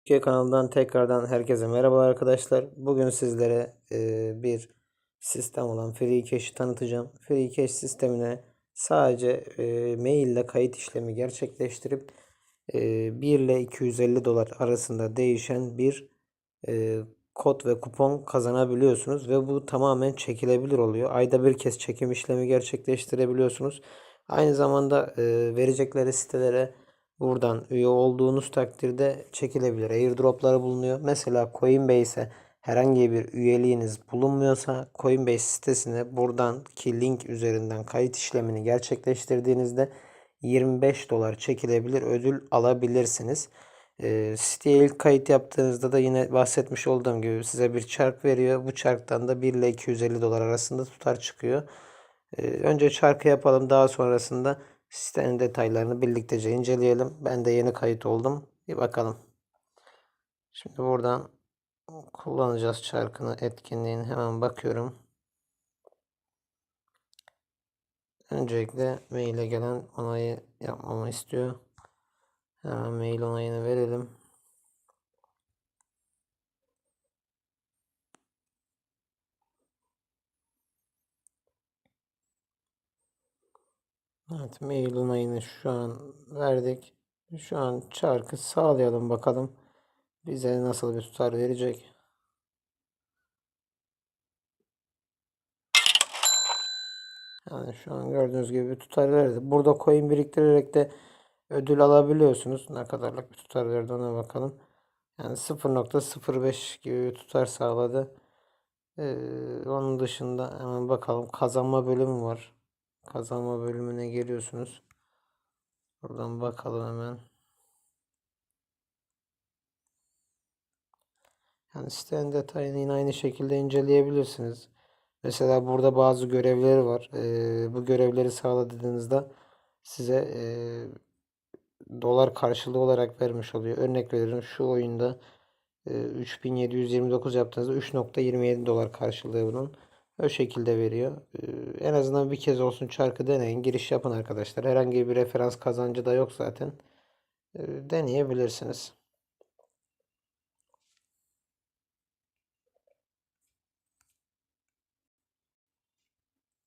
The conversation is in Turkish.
Türkiye kanalından tekrardan herkese merhaba arkadaşlar. Bugün sizlere e, bir sistem olan FreeCash'i tanıtacağım. FreeCash sistemine sadece e, mail ile kayıt işlemi gerçekleştirip e, 1 ile 250 dolar arasında değişen bir e, kod ve kupon kazanabiliyorsunuz ve bu tamamen çekilebilir oluyor. Ayda bir kez çekim işlemi gerçekleştirebiliyorsunuz. Aynı zamanda e, verecekleri sitelere Buradan üye olduğunuz takdirde çekilebilir. Airdropları bulunuyor. Mesela Coinbase'e herhangi bir üyeliğiniz bulunmuyorsa Coinbase sitesine buradan ki link üzerinden kayıt işlemini gerçekleştirdiğinizde 25 dolar çekilebilir ödül alabilirsiniz. E, siteye ilk kayıt yaptığınızda da yine bahsetmiş olduğum gibi size bir çark veriyor. Bu çarktan da 1 ile 250 dolar arasında tutar çıkıyor. E, önce çarkı yapalım daha sonrasında Sitenin detaylarını birlikte inceleyelim. Ben de yeni kayıt oldum. Bir bakalım. Şimdi buradan kullanacağız çarkını etkinliğini hemen bakıyorum. Öncelikle maile gelen onayı yapmamı istiyor. Hemen mail onayını verelim. Evet mail onayını şu an verdik. Şu an çarkı sağlayalım bakalım. Bize nasıl bir tutar verecek. Yani şu an gördüğünüz gibi bir tutar verdi. Burada coin biriktirerek de ödül alabiliyorsunuz. Ne kadarlık bir tutar verdi ona bakalım. Yani 0.05 gibi bir tutar sağladı. Ee, onun dışında hemen bakalım kazanma bölümü var. Kazanma bölümüne geliyorsunuz. Buradan bakalım hemen. Yani sitenin detayını yine aynı şekilde inceleyebilirsiniz. Mesela burada bazı görevleri var. Ee, bu görevleri sağladığınızda size e, dolar karşılığı olarak vermiş oluyor. Örnek veriyorum şu oyunda e, 3729 yaptığınızda 3.27 dolar karşılığı bunun. O şekilde veriyor. Ee, en azından bir kez olsun çarkı deneyin. Giriş yapın arkadaşlar. Herhangi bir referans kazancı da yok zaten. Ee, deneyebilirsiniz.